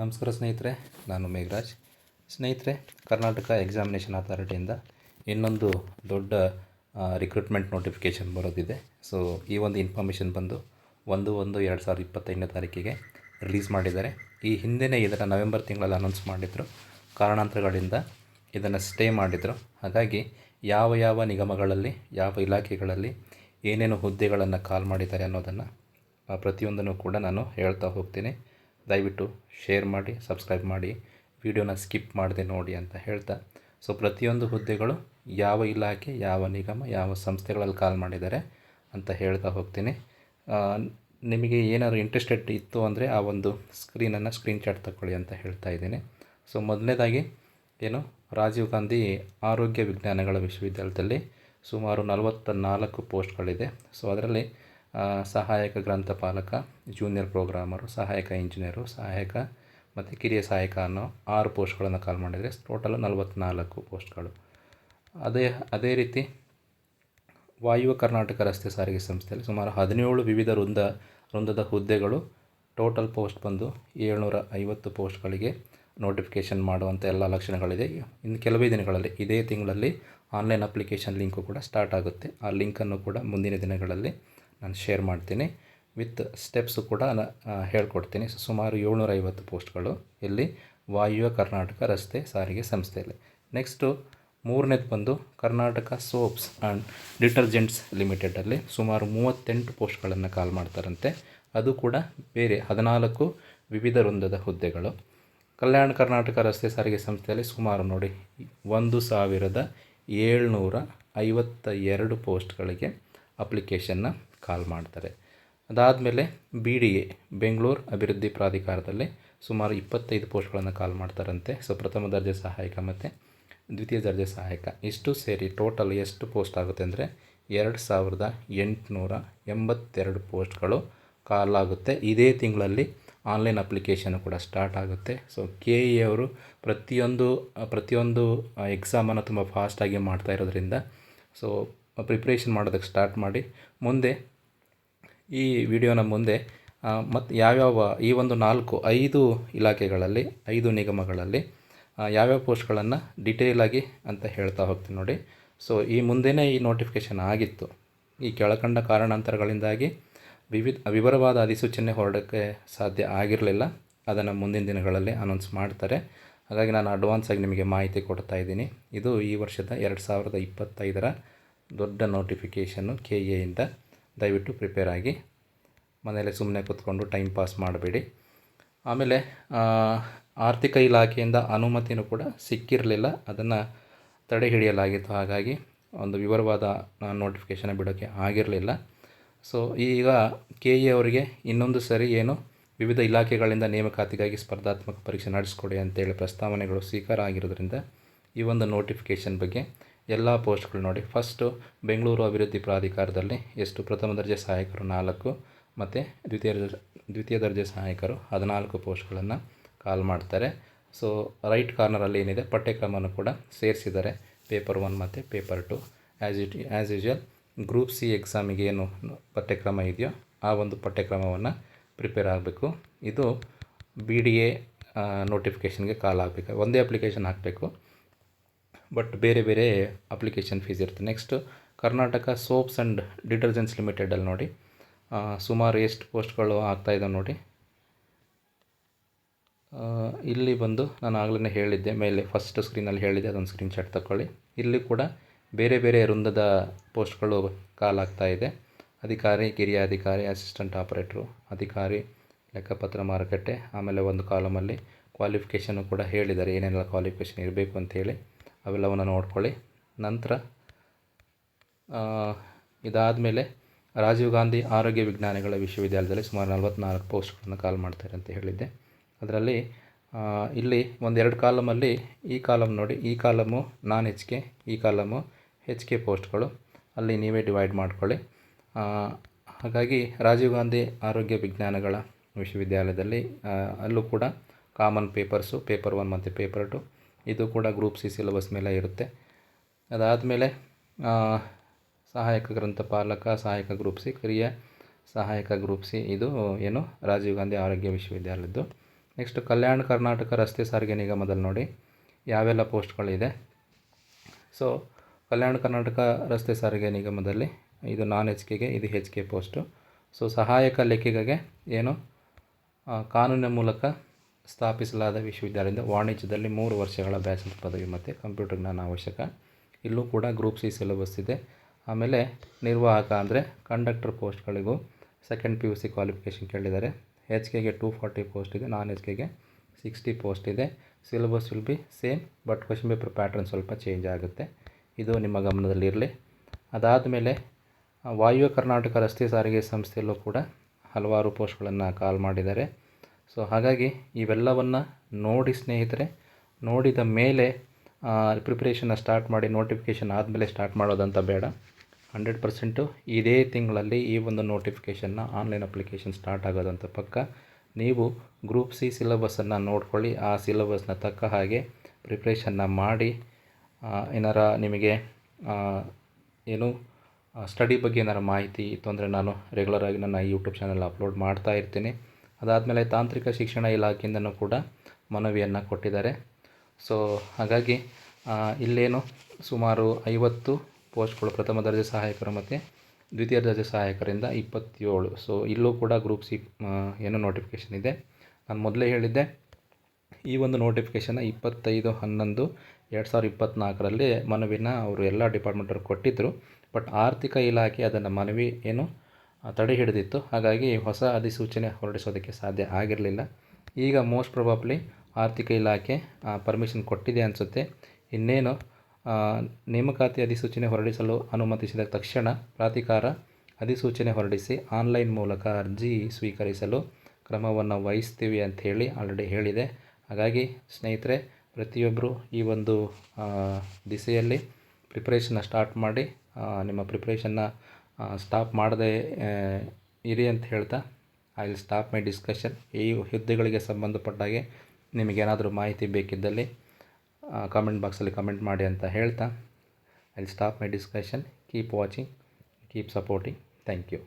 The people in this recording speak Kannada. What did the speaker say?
ನಮಸ್ಕಾರ ಸ್ನೇಹಿತರೆ, ನಾನು ಮೇಘರಾಜ್. ಸ್ನೇಹಿತರೆ, ಕರ್ನಾಟಕ ಎಕ್ಸಾಮಿನೇಷನ್ ಅಥಾರಿಟಿಯಿಂದ ಇನ್ನೊಂದು ದೊಡ್ಡ ರಿಕ್ರೂಟ್ಮೆಂಟ್ ನೋಟಿಫಿಕೇಷನ್ ಬರೋದಿದೆ. ಸೊ ಈ ಒಂದು ಇನ್ಫಾರ್ಮೇಷನ್ ಬಂದು ಒಂದು ಒಂದು ಎರಡು ಸಾವಿರದ ಇಪ್ಪತ್ತೈದನೇ ತಾರೀಕಿಗೆ ರಿಲೀಸ್ ಮಾಡಿದ್ದಾರೆ. ಈ ಹಿಂದೆಯೇ ಇದನ್ನು ನವೆಂಬರ್ ತಿಂಗಳಲ್ಲಿ ಅನೌನ್ಸ್ ಮಾಡಿದರು. ಕಾರಣಾಂತರಗಳಿಂದ ಇದನ್ನು ಸ್ಟೇ ಮಾಡಿದರು. ಹಾಗಾಗಿ ಯಾವ ಯಾವ ನಿಗಮಗಳಲ್ಲಿ, ಯಾವ ಇಲಾಖೆಗಳಲ್ಲಿ ಏನೇನು ಹುದ್ದೆಗಳನ್ನು ಕಾಲ್ ಮಾಡಿದ್ದಾರೆ ಅನ್ನೋದನ್ನು ಪ್ರತಿಯೊಂದನ್ನು ಕೂಡ ನಾನು ಹೇಳ್ತಾ ಹೋಗ್ತೀನಿ. ದಯವಿಟ್ಟು ಶೇರ್ ಮಾಡಿ, ಸಬ್ಸ್ಕ್ರೈಬ್ ಮಾಡಿ, ವಿಡಿಯೋನ ಸ್ಕಿಪ್ ಮಾಡದೆ ನೋಡಿ ಅಂತ ಹೇಳ್ತಾ. ಸೊ ಪ್ರತಿಯೊಂದು ಹುದ್ದೆಗಳು ಯಾವ ಇಲಾಖೆ, ಯಾವ ನಿಗಮ, ಯಾವ ಸಂಸ್ಥೆಗಳಲ್ಲಿ ಕಾಲ್ ಮಾಡಿದ್ದಾರೆ ಅಂತ ಹೇಳ್ತಾ ಹೋಗ್ತೀನಿ. ನಿಮಗೆ ಏನಾದರೂ ಇಂಟ್ರೆಸ್ಟೆಡ್ ಇತ್ತು ಅಂದರೆ ಆ ಒಂದು ಸ್ಕ್ರೀನನ್ನು ಸ್ಕ್ರೀನ್ಶಾಟ್ ತಗೊಳ್ಳಿ ಅಂತ ಹೇಳ್ತಾ ಇದ್ದೀನಿ. ಸೊ ಮೊದಲನೇದಾಗಿ ಏನು? ರಾಜೀವ್ ಗಾಂಧಿ ಆರೋಗ್ಯ ವಿಜ್ಞಾನಗಳ ವಿಶ್ವವಿದ್ಯಾಲಯದಲ್ಲಿ ಸುಮಾರು ನಲವತ್ತ ನಾಲ್ಕು ಪೋಸ್ಟ್ಗಳಿದೆ. ಸೊ ಅದರಲ್ಲಿ ಸಹಾಯಕ ಗ್ರಂಥಪಾಲಕ ಜೂನಿಯರ್ ಪ್ರೋಗ್ರಾಮರು ಸಹಾಯಕ ಇಂಜಿನಿಯರು ಸಹಾಯಕ ಮತ್ತು ಕಿರಿಯ ಸಹಾಯಕ ಅನ್ನೋ ಆರು ಪೋಸ್ಟ್ಗಳನ್ನು ಕಾಲ್ ಮಾಡಿದರೆ ಟೋಟಲ್ ನಲವತ್ತ್ನಾಲ್ಕು ಪೋಸ್ಟ್ಗಳು ಅದೇ ಅದೇ ರೀತಿ ವಾಯುವ ಕರ್ನಾಟಕ ರಸ್ತೆ ಸಾರಿಗೆ ಸಂಸ್ಥೆಯಲ್ಲಿ ಸುಮಾರು ಹದಿನೇಳು ವಿವಿಧ ವೃಂದ, ವೃಂದದ ಹುದ್ದೆಗಳು ಟೋಟಲ್ ಪೋಸ್ಟ್ ಬಂದು ಏಳ್ನೂರ ಐವತ್ತು ಪೋಸ್ಟ್ಗಳಿಗೆ ನೋಟಿಫಿಕೇಷನ್ ಮಾಡುವಂಥ ಎಲ್ಲ ಲಕ್ಷಣಗಳಿದೆ. ಇನ್ನು ಕೆಲವೇ ದಿನಗಳಲ್ಲಿ ಇದೇ ತಿಂಗಳಲ್ಲಿ ಆನ್ಲೈನ್ ಅಪ್ಲಿಕೇಶನ್ ಲಿಂಕು ಕೂಡ ಸ್ಟಾರ್ಟ್ ಆಗುತ್ತೆ. ಆ ಲಿಂಕನ್ನು ಕೂಡ ಮುಂದಿನ ದಿನಗಳಲ್ಲಿ ನಾನು ಶೇರ್ ಮಾಡ್ತೀನಿ. ವಿತ್ ಸ್ಟೆಪ್ಸು ಕೂಡ ನಾನು ಹೇಳ್ಕೊಡ್ತೀನಿ. ಸುಮಾರು ಏಳ್ನೂರ ಐವತ್ತು ಪೋಸ್ಟ್ಗಳು ಇಲ್ಲಿ ವಾಯುವ್ಯ ಕರ್ನಾಟಕ ರಸ್ತೆ ಸಾರಿಗೆ ಸಂಸ್ಥೆಯಲ್ಲಿ. ನೆಕ್ಸ್ಟು ಮೂರನೇದು ಬಂದು ಕರ್ನಾಟಕ ಸೋಪ್ಸ್ ಆ್ಯಂಡ್ ಡಿಟರ್ಜೆಂಟ್ಸ್ ಲಿಮಿಟೆಡಲ್ಲಿ ಸುಮಾರು ಮೂವತ್ತೆಂಟು ಪೋಸ್ಟ್ಗಳನ್ನು ಕಾಲ್ ಮಾಡ್ತಾರಂತೆ. ಅದು ಕೂಡ ಬೇರೆ ಹದಿನಾಲ್ಕು ವಿವಿಧ ವೃಂದದ ಹುದ್ದೆಗಳು. ಕಲ್ಯಾಣ ಕರ್ನಾಟಕ ರಸ್ತೆ ಸಾರಿಗೆ ಸಂಸ್ಥೆಯಲ್ಲಿ ಸುಮಾರು ನೋಡಿ, ಒಂದು ಸಾವಿರದ ಏಳ್ನೂರ ಐವತ್ತ ಎರಡು ಪೋಸ್ಟ್ಗಳಿಗೆ ಅಪ್ಲಿಕೇಶನ್ನ ಕಾಲ್ ಮಾಡ್ತಾರೆ. ಅದಾದಮೇಲೆ ಬಿ ಡಿ ಎ ಬೆಂಗಳೂರು ಅಭಿವೃದ್ಧಿ ಪ್ರಾಧಿಕಾರದಲ್ಲಿ ಸುಮಾರು ಇಪ್ಪತ್ತೈದು ಪೋಸ್ಟ್ಗಳನ್ನು ಕಾಲ್ ಮಾಡ್ತಾರಂತೆ. ಸೊ ಪ್ರಥಮ ದರ್ಜೆ ಸಹಾಯಕ ಮತ್ತು ದ್ವಿತೀಯ ದರ್ಜೆ ಸಹಾಯಕ. ಇಷ್ಟು ಸೇರಿ ಟೋಟಲ್ ಎಷ್ಟು ಪೋಸ್ಟ್ ಆಗುತ್ತೆ ಅಂದರೆ ಎರಡು ಸಾವಿರದ ಎಂಟುನೂರ ಎಂಬತ್ತೆರಡು ಪೋಸ್ಟ್ಗಳು ಕಾಲ್ ಆಗುತ್ತೆ. ಇದೇ ತಿಂಗಳಲ್ಲಿ ಆನ್ಲೈನ್ ಅಪ್ಲಿಕೇಶನ್ ಕೂಡ ಸ್ಟಾರ್ಟ್ ಆಗುತ್ತೆ. ಸೊ ಕೆ ಇ ಅವರು ಪ್ರತಿಯೊಂದು ಪ್ರತಿಯೊಂದು ಎಕ್ಸಾಮನ್ನು ತುಂಬ ಫಾಸ್ಟಾಗಿ ಮಾಡ್ತಾ ಇರೋದ್ರಿಂದ ಸೊ ಪ್ರಿಪ್ರೇಷನ್ ಮಾಡೋದಕ್ಕೆ ಸ್ಟಾರ್ಟ್ ಮಾಡಿ, ಮುಂದೆ ಈ ವಿಡಿಯೋನ ಮುಂದೆ ಮತ್ತು ಯಾವ್ಯಾವ ಈ ಒಂದು ನಾಲ್ಕು, ಐದು ಇಲಾಖೆಗಳಲ್ಲಿ, ಐದು ನಿಗಮಗಳಲ್ಲಿ ಯಾವ್ಯಾವ ಪೋಸ್ಟ್ಗಳನ್ನು ಡಿಟೇಲಾಗಿ ಅಂತ ಹೇಳ್ತಾ ಹೋಗ್ತೀನಿ ನೋಡಿ. ಸೊ ಈ ಮುಂದೆನೇ ಈ ನೋಟಿಫಿಕೇಷನ್ ಆಗಿತ್ತು. ಈ ಕೆಳಕಂಡ ಕಾರಣಾಂತರಗಳಿಂದಾಗಿ ವಿವಿಧ, ವಿವರವಾದ ಅಧಿಸೂಚನೆ ಹೊರಡೋಕ್ಕೆ ಸಾಧ್ಯ ಆಗಿರಲಿಲ್ಲ. ಅದನ್ನು ಮುಂದಿನ ದಿನಗಳಲ್ಲಿ ಅನೌನ್ಸ್ ಮಾಡ್ತಾರೆ. ಹಾಗಾಗಿ ನಾನು ಅಡ್ವಾನ್ಸಾಗಿ ನಿಮಗೆ ಮಾಹಿತಿ ಕೊಡ್ತಾ ಇದ್ದೀನಿ. ಇದು ಈ ವರ್ಷದ ಎರಡು ಸಾವಿರದ ಇಪ್ಪತ್ತೈದರ ದೊಡ್ಡ ನೋಟಿಫಿಕೇಷನ್ನು ಕೆ ಎಯಿಂದ ದಯವಿಟ್ಟು ಪ್ರಿಪೇರ್ ಆಗಿ. ಮನೆಯಲ್ಲೇ ಸುಮ್ಮನೆ ಕೂತ್ಕೊಂಡು ಟೈಮ್ ಪಾಸ್ ಮಾಡಬೇಡಿ. ಆಮೇಲೆ ಆರ್ಥಿಕ ಇಲಾಖೆಯಿಂದ ಅನುಮತಿನೂ ಕೂಡ ಸಿಕ್ಕಿರಲಿಲ್ಲ. ಅದನ್ನು ತಡೆ ಹಿಡಿಯಲಾಗಿತ್ತು. ಹಾಗಾಗಿ ಒಂದು ವಿವರವಾದ ನೋಟಿಫಿಕೇಷನ್ ಬಿಡೋಕ್ಕೆ ಆಗಿರಲಿಲ್ಲ. ಸೊ ಈಗ ಕೆ ಎ ಅವರಿಗೆ ಇನ್ನೊಂದು ಸರಿ ಏನು ವಿವಿಧ ಇಲಾಖೆಗಳಿಂದ ನೇಮಕಾತಿಗಾಗಿ ಸ್ಪರ್ಧಾತ್ಮಕ ಪರೀಕ್ಷೆ ನಡೆಸ್ಕೊಡಿ ಅಂತೇಳಿ ಪ್ರಸ್ತಾವನೆಗಳು ಸ್ವೀಕಾರ ಆಗಿರೋದ್ರಿಂದ ಈ ಒಂದು ನೋಟಿಫಿಕೇಷನ್ ಬಗ್ಗೆ ಎಲ್ಲ ಪೋಸ್ಟ್ಗಳು ನೋಡಿ. ಫಸ್ಟು ಬೆಂಗಳೂರು ಅಭಿವೃದ್ಧಿ ಪ್ರಾಧಿಕಾರದಲ್ಲಿ ಎಷ್ಟು ಪ್ರಥಮ ದರ್ಜೆ ಸಹಾಯಕರು ನಾಲ್ಕು ಮತ್ತು ದ್ವಿತೀಯ ದ್ವಿತೀಯ ದರ್ಜೆ ಸಹಾಯಕರು ಹದಿನಾಲ್ಕು ಪೋಸ್ಟ್ಗಳನ್ನು ಕಾಲ್ ಮಾಡ್ತಾರೆ. ಸೊ, ರೈಟ್ ಕಾರ್ನರಲ್ಲಿ ಏನಿದೆ, ಪಠ್ಯಕ್ರಮವನ್ನು ಕೂಡ ಸೇರಿಸಿದ್ದಾರೆ. ಪೇಪರ್ ಒನ್ ಮತ್ತು paper two. As it as usual group C ಎಕ್ಸಾಮಿಗೆ ಏನು ಪಠ್ಯಕ್ರಮ ಇದೆಯೋ ಆ ಒಂದು ಪಠ್ಯಕ್ರಮವನ್ನು ಪ್ರಿಪೇರ್ ಆಗಬೇಕು. ಇದು ಬಿ ಡಿ ಎ ನೋಟಿಫಿಕೇಷನ್ಗೆ ಕಾಲ್ ಆಗಬೇಕು ಒಂದೇ ಅಪ್ಲಿಕೇಶನ್ ಹಾಕಬೇಕು. ಬಟ್ ಬೇರೆ ಬೇರೆ ಅಪ್ಲಿಕೇಶನ್ ಫೀಸ್ ಇರುತ್ತೆ. Next Karnataka soaps and detergents ಲಿಮಿಟೆಡಲ್ಲಿ ನೋಡಿ. ಸುಮಾರು ಎಷ್ಟು ಪೋಸ್ಟ್ಗಳು ಆಗ್ತಾ ಇದ್ದಾವೆ ನೋಡಿ. ಇಲ್ಲಿ ಬಂದು ನಾನು ಆಗಲೇ ಹೇಳಿದ್ದೆ, ಮೇಲೆ ಫಸ್ಟ್ ಸ್ಕ್ರೀನಲ್ಲಿ ಹೇಳಿದ್ದೆ, ಅದೊಂದು ಸ್ಕ್ರೀನ್ಶಾಟ್ ತಗೊಳ್ಳಿ ಇಲ್ಲಿ ಕೂಡ ಬೇರೆ ಬೇರೆ ವೃಂದದ ಪೋಸ್ಟ್ಗಳು ಕಾಲ್ ಇದೆ. ಅಧಿಕಾರಿ, ಕಿರಿಯ ಅಧಿಕಾರಿ ಅಸಿಸ್ಟೆಂಟ್ ಆಪರೇಟ್ರು ಅಧಿಕಾರಿ, ಲೆಕ್ಕಪತ್ರ ಮಾರುಕಟ್ಟೆ, ಆಮೇಲೆ ಒಂದು ಕಾಲಮಲ್ಲಿ ಕ್ವಾಲಿಫಿಕೇಷನ್ನು ಕೂಡ ಹೇಳಿದ್ದಾರೆ. ಏನೆಲ್ಲ ಕ್ವಾಲಿಫಿಕೇಷನ್ ಇರಬೇಕು ಅಂತೇಳಿ ಅವೆಲ್ಲವನ್ನು ನೋಡ್ಕೊಳ್ಳಿ. ನಂತರ ಇದಾದ ಮೇಲೆ ರಾಜೀವ್ ಗಾಂಧಿ ಆರೋಗ್ಯ ವಿಜ್ಞಾನಗಳ ವಿಶ್ವವಿದ್ಯಾಲಯದಲ್ಲಿ ಸುಮಾರು ನಲವತ್ತ್ನಾಲ್ಕು ಪೋಸ್ಟ್ಗಳನ್ನು ಕಾಲ್ ಮಾಡ್ತಾರೆ ಅಂತ ಹೇಳಿದ್ದೆ. ಅದರಲ್ಲಿ ಇಲ್ಲಿ ಒಂದೆರಡು ಕಾಲಮಲ್ಲಿ ಈ ಕಾಲಮ್ ನೋಡಿ, ಈ ಕಾಲಮು ನಾನ್ ಹೆಚ್ ಕೆ, ಈ ಕಾಲಮು ಹೆಚ್ ಕೆ ಪೋಸ್ಟ್ಗಳು. ಅಲ್ಲಿ ನೀವೇ ಡಿವೈಡ್ ಮಾಡ್ಕೊಳ್ಳಿ. ಹಾಗಾಗಿ ರಾಜೀವ್ ಗಾಂಧಿ ಆರೋಗ್ಯ ವಿಜ್ಞಾನಗಳ ವಿಶ್ವವಿದ್ಯಾಲಯದಲ್ಲಿ ಅಲ್ಲೂ ಕೂಡ ಕಾಮನ್ ಪೇಪರ್ಸು, ಪೇಪರ್ ಒನ್ ಮತ್ತು ಪೇಪರ್ ಟು ಇದು ಕೂಡ ಗ್ರೂಪ್ ಸಿ ಸಿಲೆಬಸ್ ಮೇಲೆ ಇರುತ್ತೆ. ಅದಾದಮೇಲೆ ಸಹಾಯಕ ಗ್ರಂಥಪಾಲಕ ಸಹಾಯಕ ಗ್ರೂಪ್ ಸಿ, ಕಿರಿಯ ಸಹಾಯಕ ಗ್ರೂಪ್ ಸಿ, ಇದು ಏನು? ರಾಜೀವ್ ಗಾಂಧಿ ಆರೋಗ್ಯ ವಿಶ್ವವಿದ್ಯಾಲಯದ್ದು. ನೆಕ್ಸ್ಟ್, ಕಲ್ಯಾಣ ಕರ್ನಾಟಕ ರಸ್ತೆ ಸಾರಿಗೆ ನಿಗಮದಲ್ಲಿ ನೋಡಿ, ಯಾವೆಲ್ಲ ಪೋಸ್ಟ್ಗಳಿದೆ ಸೊ, ಕಲ್ಯಾಣ ಕರ್ನಾಟಕ ರಸ್ತೆ ಸಾರಿಗೆ ನಿಗಮದಲ್ಲಿ ಇದು ನಾನ್ ಎಚ್ ಕೆಗೆ ಇದು ಹೆಚ್ ಕೆ ಪೋಸ್ಟು. ಸೊ, ಸಹಾಯಕ ಲೆಕ್ಕಿಗಗೆ ಏನು? ಕಾನೂನಿನ ಮೂಲಕ ಸ್ಥಾಪಿಸಲಾದ ವಿಶ್ವವಿದ್ಯಾಲಯದಿಂದ ವಾಣಿಜ್ಯದಲ್ಲಿ ಮೂರು ವರ್ಷಗಳ ಬ್ಯಾಚಲರ್ ಪದವಿ ಮತ್ತು ಕಂಪ್ಯೂಟರ್ ಜ್ಞಾನ ಅವಶ್ಯಕ. ಇಲ್ಲೂ ಕೂಡ ಗ್ರೂಪ್ ಸಿ ಸಿಲೆಬಸ್ ಇದೆ. ಆಮೇಲೆ ನಿರ್ವಾಹಕ ಅಂದರೆ conductor ಪೋಸ್ಟ್ಗಳಿಗೂ second P U C qualification ಕೇಳಿದ್ದಾರೆ. ಎಚ್ ಕೆಗೆ ಟೂ ಫಾರ್ಟಿ ಪೋಸ್ಟ್ ಇದೆ, ನಾನ್ ಎಚ್ ಕೆಗೆ ಸಿಕ್ಸ್ಟಿ ಪೋಸ್ಟ್ ಇದೆ. Syllabus will be same, but question paper pattern ಸ್ವಲ್ಪ ಚೇಂಜ್ ಆಗುತ್ತೆ. ಇದು ನಿಮ್ಮ ಗಮನದಲ್ಲಿರಲಿ ಅದಾದ ಮೇಲೆ ವಾಯು ಕರ್ನಾಟಕ ರಸ್ತೆ ಸಾರಿಗೆ ಸಂಸ್ಥೆಯಲ್ಲೂ ಕೂಡ ಹಲವಾರು ಪೋಸ್ಟ್ಗಳನ್ನು ಕಾಲ್ ಮಾಡಿದ್ದಾರೆ. ಸೊ ಹಾಗಾಗಿ ಇವೆಲ್ಲವನ್ನು ನೋಡಿ ಸ್ನೇಹಿತರೆ, ನೋಡಿದ ಮೇಲೆ ಪ್ರಿಪ್ರೇಷನ್ನ ಸ್ಟಾರ್ಟ್ ಮಾಡಿ ನೋಟಿಫಿಕೇಷನ್ ಆದಮೇಲೆ ಸ್ಟಾರ್ಟ್ ಮಾಡೋದಂತ ಬೇಡ. ಹಂಡ್ರೆಡ್ ಪರ್ಸೆಂಟು ಇದೇ ತಿಂಗಳಲ್ಲಿ ಈ ಒಂದು ನೋಟಿಫಿಕೇಷನ್ನ ಆನ್ಲೈನ್ ಅಪ್ಲಿಕೇಶನ್ ಸ್ಟಾರ್ಟ್ ಆಗೋದಂತ ಪಕ್ಕ. ನೀವು ಗ್ರೂಪ್ ಸಿ ಸಿಲೆಬಸ್ಸನ್ನು ನೋಡ್ಕೊಳ್ಳಿ, ಆ ಸಿಲೆಬಸ್ನ ತಕ್ಕ ಹಾಗೆ ಪ್ರಿಪ್ರೇಷನ್ನ ಮಾಡಿ ಏನಾರ ನಿಮಗೆ ಏನು ಸ್ಟಡಿ ಬಗ್ಗೆ ಏನಾರ ಮಾಹಿತಿ ಇತ್ತು ಅಂದರೆ ನಾನು ರೆಗ್ಯುಲರಾಗಿ ನನ್ನ ಯೂಟ್ಯೂಬ್ ಚಾನಲ್ ಅಪ್ಲೋಡ್ ಮಾಡ್ತಾ ಇರ್ತೀನಿ. ಅದಾದಮೇಲೆ ತಾಂತ್ರಿಕ ಶಿಕ್ಷಣ ಇಲಾಖೆಯಿಂದನೂ ಕೂಡ ಮನವಿಯನ್ನು ಕೊಟ್ಟಿದ್ದಾರೆ. ಸೊ ಹಾಗಾಗಿ ಇಲ್ಲೇನು ಸುಮಾರು ಐವತ್ತು ಪೋಸ್ಟ್ಗಳು ಪ್ರಥಮ ದರ್ಜೆ ಸಹಾಯಕರು ಮತ್ತು ದ್ವಿತೀಯ ದರ್ಜೆ ಸಹಾಯಕರಿಂದ ಇಪ್ಪತ್ತೇಳು. ಸೊ ಇಲ್ಲೂ ಕೂಡ ಗ್ರೂಪ್ ಸಿ ಏನು ನೋಟಿಫಿಕೇಷನ್ ಇದೆ. ನಾನು ಮೊದಲೇ ಹೇಳಿದ್ದೆ, ಈ ಒಂದು ನೋಟಿಫಿಕೇಷನ್ನ ಇಪ್ಪತ್ತೈದು, ಹನ್ನೊಂದು, ಎರಡು ಸಾವಿರದ ಇಪ್ಪತ್ತ್ನಾಲ್ಕರಲ್ಲಿ ಮನವಿನ ಅವರು ಎಲ್ಲ ಡಿಪಾರ್ಟ್ಮೆಂಟವ್ರು ಕೊಟ್ಟಿದ್ದರು ಬಟ್ ಆರ್ಥಿಕ ಇಲಾಖೆ ಅದನ್ನು ಮನವಿ ಏನು ತಡೆ ಹಿಡಿದಿತ್ತು. ಹಾಗಾಗಿ ಹೊಸ ಅಧಿಸೂಚನೆ ಹೊರಡಿಸೋದಕ್ಕೆ ಸಾಧ್ಯ ಆಗಿರಲಿಲ್ಲ. ಈಗ ಮೋಸ್ಟ್ ಪ್ರೊಬಬ್ಲಿ ಆರ್ಥಿಕ ಇಲಾಖೆ ಪರ್ಮಿಷನ್ ಕೊಟ್ಟಿದೆ ಅನಿಸುತ್ತೆ. ಇನ್ನೇನು ನೇಮಕಾತಿ ಅಧಿಸೂಚನೆ ಹೊರಡಿಸಲು ಅನುಮತಿಸಿದ ತಕ್ಷಣ ಪ್ರಾಧಿಕಾರ ಅಧಿಸೂಚನೆ ಹೊರಡಿಸಿ ಆನ್ಲೈನ್ ಮೂಲಕ ಅರ್ಜಿ ಸ್ವೀಕರಿಸಲು ಕ್ರಮವನ್ನು ವಹಿಸ್ತೀವಿ ಅಂಥೇಳಿ ಆಲ್ರೆಡಿ ಹೇಳಿದೆ. ಹಾಗಾಗಿ ಸ್ನೇಹಿತರೆ ಪ್ರತಿಯೊಬ್ಬರು ಈ ಒಂದು ದಿಸೆಯಲ್ಲಿ ಪ್ರಿಪ್ರೇಷನ್ನ ಸ್ಟಾರ್ಟ್ ಮಾಡಿ ನಿಮ್ಮ ಪ್ರಿಪ್ರೇಷನ್ನ ಸ್ಟಾಪ್ ಮಾಡದೆ ಇರಿ ಅಂತ ಹೇಳ್ತಾ I will stop my discussion ಈ ಹುದ್ದೆಗಳಿಗೆ ಸಂಬಂಧಪಟ್ಟಾಗೆ ನಿಮಗೇನಾದರೂ ಮಾಹಿತಿ ಬೇಕಿದ್ದಲ್ಲಿ ಕಾಮೆಂಟ್ ಬಾಕ್ಸಲ್ಲಿ ಕಮೆಂಟ್ ಮಾಡಿ ಅಂತ ಹೇಳ್ತಾ I will stop my discussion keep watching keep supporting thank you